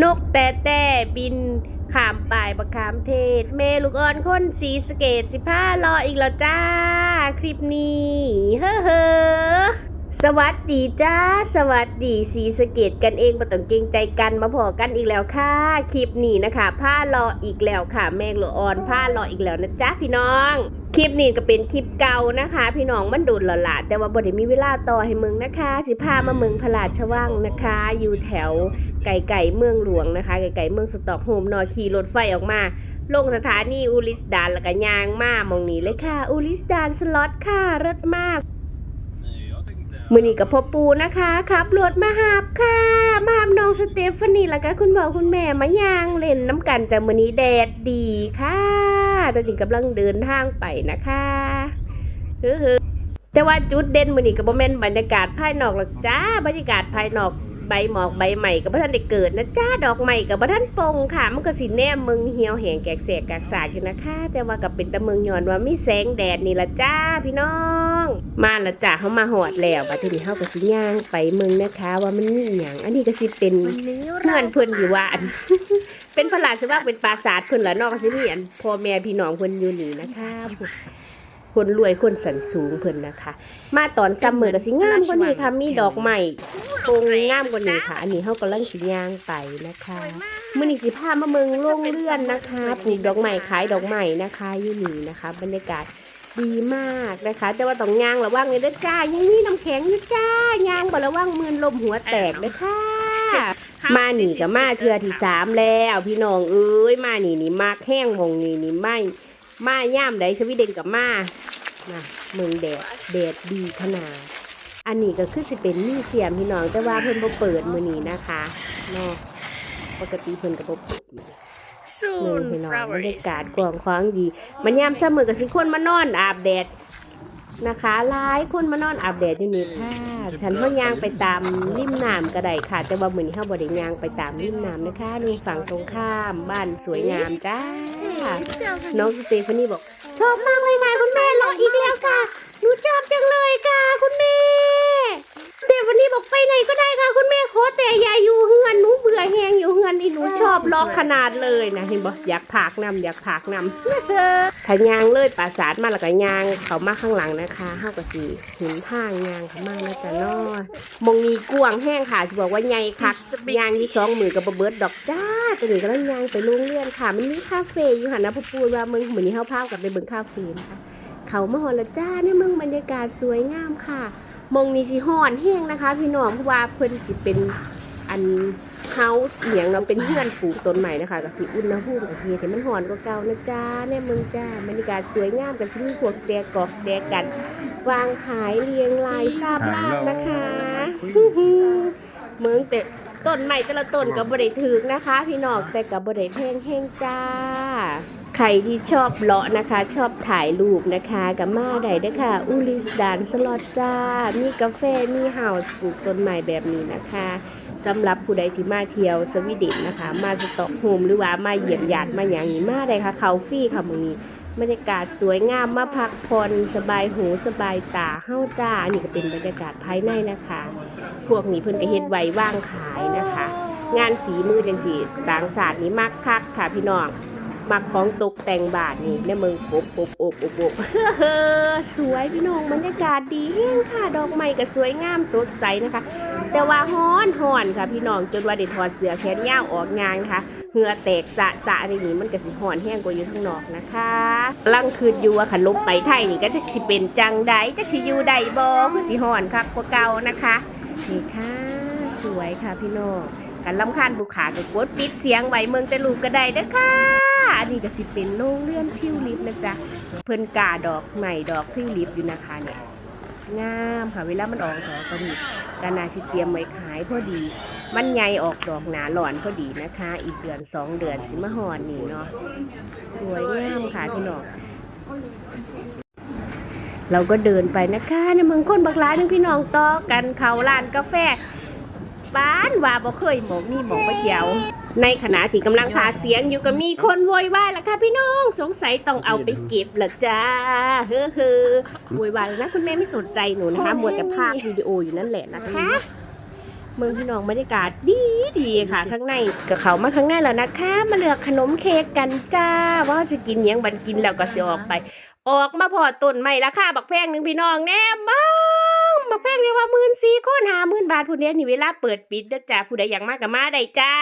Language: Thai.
นกแต่แต่บินขามป่ายประคามเทศ เมลูกอ่อนคนสีสเกตสิผ้ารออีกแล้วจ้า คลิปนี้ เฮ้อเฮ้อสวัสดีจ้า สวัสดีสีสเกตกันเองมาต้องเกรงใจกันมาพอกันอีกแล้วค่ะ คลิปนี้นะคะผ้ารออีกแล้วค่ะ แมงลูกอ่อนผ้ารออีกแล้วนะจ๊ะพี่น้อง คลิปนี้ก็เป็นคลิปเก่านะคะ พี่น้องมันดุนหล่ะแต่ว่าบ่ได้มีเวลาต่อให้มึงนะคะ สิพามาเมืองพระราชวังนะคะ อยู่แถวไก่ไก่เมืองหลวงนะคะไก่ไก่เมืองสตอกโฮล์มนอยขี่รถไฟออกมา ลงสถานีอุลิสดานแล้วก็ยางมามองนี้เลยค่ะอุลิสดานสล็อตค่ะเลิศมากมือนี้กับพ่อปูนะคะขับรถมาหาบค่ะ มาหาบน้องสเตฟานีแล้วก็คุณพ่อคุณแม่มายางเล่นน้ำกันจากมือนี้แดดดีค่ะ ตอนนี้กำลังเดินทางไปนะคะเฮ้อๆแต่ว่าจุดเด่นมือนี้กับโมเมนบรรยากาศภายนอกหรอกจ้า บรรยากาศภายนอกใบหมอกใบใหม่กับพระท่านได้เกิดนะจ้าดอกใหม่กับพระท่านปงค่ะ มันก็สิแนมมึงเหี่ยวแหงแกกเสกกากสาดอยู่นะคะ แต่ว่ากับเป็นตะเมืองย้อนว่ามีแสงแดดนี่ละจ้าพี่น้อง มาละจ้าเขามาหอดแล้วบัดทีนี้เขาก็สิย่างไปเมืองนะคะ ว่ามันมีอหย่างอันนี้ก็สิเป็นวันนี้เพื่อนเพิ่นอยู่ว่าอันเป็นพระราชวังเป็นปราสาทเพิ่นละเนอกก็สิมีอันพ่อแม่พี่น้องเพิ่นอยู่นี่นะคะคนรวยคนสันสูงเพิ่นนะคะ มาตอนซัมเมอร์ก็สิงามกว่านี้ค่ะ มีดอกไม้ปงงามกว่านี้ค่ะ อันนี้เฮากำลังสิย่างไปนะคะมื้อนี้สิพามาเมืองโรงเรือนนะคะปลูกดอกไม้ขายดอกไม้นะคะอยู่นี่นะคะ บรรยากาศ ดีมากนะคะ แต่ว่าต้องย่างระวังเลยเด้อจ้ายังมีน้ำแข็งอยู่จ้าย่างบ่ระวังมือลมหัวแตกเด้อค่ะมาหนีกับมาเทือที่สามแล้วพี่น้องเอ้ยมาหนีนี่มากแห้งหงนี่นี่ไม่มาย่ามใดสวีเดนกับมามาเมืองแดดแดดดีขนาดอันนี้ก็คือสิเป็นมิวเซียมพี่น้องแต่ว่าเพิ่นบ่เปิดมื้อนี้นะคะเนาะปกติเพิ่นก็บ่เปิด มื้อซูเมืองนพี่น้องฟลาวเวบอรรร์ยากาศกว้างขวางดี มันยามซัมเมอร์ก็สิคนมานอนอาบแดดนะคะหลายคนมานอนอาบแดดอยู่นี่ค่ะฉันเฮายางไปตามริมน้ำก็ได้ค่ะ แต่ว่ามื้อนี้เฮาบ่ได้ย่างไปตามริมน้ำนะคะดูฝั่งตรงข้ามบ้านสวยงามจ้าน้องสเตฟานี่บอก ชอบมากเลยค่ะคุณแม่รออีกแล้วค่ะหนูชอบจังเลยค่ะ คุณแม่สเตฟานี่บอกไปไหนก็ได้ค่ะคุณ อบล็อกขนาดเลยนะเห็นบอกอยากผากนำอยากผากนำขยางเลยปราสาทมาแล้วก็ยางเขามาข้างหลังนะคะเฮาก็สิเห็นทางยางเขามานะจ๊ะเนาะมงมีกวางแห้งค่ะสิบอกว่าใหญ่คักยางอยู่สองมือกับบ่เบิดดอกจ้าตัวนี้ก็ลังยางไปโรงเรียนค่ะ มันมีคาเฟ่อยู่หันนะพูพูดว่ามึงเหมือนนี้เฮาพากันไปเบิ่งคาเฟ่นะคะเขามาฮอดและจ้าเนี่ยมึงบรรยากาศสวยงามค่ะ มงนี้สิฮ้อนแห้งนะคะ พี่น้องเพราะว่าเพิ่นสิเป็น อันเฮาส์เหียงเนาะเป็นเฮือนปลูกต้นใหม่นะคะก็สิอุณหภูมิก็สิเห็นมันฮ้อนกว่าเก่านะจ้าเนี่ยมึงจ้าบรรยากาศสวยงามก็สิมีพวกแจกอกแจกัน วางขายเรียงรายทราบลากนะคะเมืองแต่ต้นใหม่แต่ละต้นกับบริถึกนะคะ พี่น้องแต่กับบริเพงแห้งจ้า ใครที่ชอบเลาะนะคะ ชอบถ่ายรูปนะคะกับมาใดเด้อค่ะอุลิสดานสลอตจ้า มีกาแฟมีเฮาส์ปลูกต้นใหม่แบบนี้นะคะสำหรับผู้ใดที่มาเที่ยวสวีเดนนะคะ มาสต็อกโฮมหรือว่ามาเหยี่ยมญาติมาอย่างนี้มาได้ค่ะเขาฟรี่ค่ะมึงนี้บรรยากาศสวยงามมาพักผ่อนสบายหูสบายตาเฮ้าจ้าอันนี้ก็เป็นบรรยากาศภายในนะคะ พวกนี้เพิ่นก็เฮ็ดไว้ว่างขายนะคะ งานฝีมือจังสีต่างศาสตร์นี่มักคักค่ะพี่น้อง มักของตกแต่งบาทนี่ในเมืองปบปบอบอบอบสวยพี่น้องบรรยากาศดีแห้งค่ะ ดอกไม้ก็สวยงามสดใสนะคะ แต่ว่าฮ้อนฮ้อนค่ะพี่น้องจนว่าได้ถอดเสื้อแขนยาวออกงานนะคะเหงื่อแตกสะสะอะไรนี่มันก็สิฮ้อนแห้งกว่าอยู่ข้างนอกนะคะลังคืนอยู่ว่าขนลุกไปไทยนี่ก็จักสิเป็นจังใดจักสิอยู่ใดบ่คือสิฮ้อนครับกว่าเก่านะคะนี่ค่ะสวยค่ะพี่น้องกันลำคาญบุขากับกดปิดเสียงไว้เมืองแต่ลูกก็ได้เด้อค่ะ อันนี้ก็สิเป็นโรงเรือนทิวลิปนะจ๊ะเพิ่นกาดอกใหม่ดอกทิวลิปอยู่นะคะเนี่ยงามค่ะเวลามันออกดอกก็นี่กานาสิเตรียมไว้ขายพอดี มันใหญ่ออกดอกหนาหลอนพอดีนะคะ อีกเดือนสองเดือนสิมาหอนนี่เนาะสวยงามค่ะพี่น้องเราก็เดินไปนะคะในเมืองคนบักหลายนึงพี่น้องต่อกันเขาร้านกาแฟบ้านว่าบ่เคยหมองมีหมองไปเที่ยว ในขณะที่กำลังพากเสียงอยู่ก็มีคนโวยวายละค่ะพี่น้อง สงสัยต้องเอาไปเก็บละจ้า เฮ้อเฮ้อโวยวายนะคุณแม่ไม่สนใจหนูนะคะมัวแต่พากวิดีโออยู่นั่นแหละนะคะ เมืองพี่น้องบรรยากาศดีดีค่ะข้างในกับเขามาข้างในแล้วนะคะ มาเลือกขนมเค้กกันจ้า ว่าจะกินหยังบันกินแล้วก็สิออกไป ออกมาพอต้นใหม่ราคาบักแพงหนึ่งพี่น้องแน่บ้างบักแพงเรียกว่าหมื่นสี่คนหาหมื่นบาทผู้เดียวนี่เวลาเปิดปิดเด้อจ้าผู้ใดอยากมากก็มาได้จ้า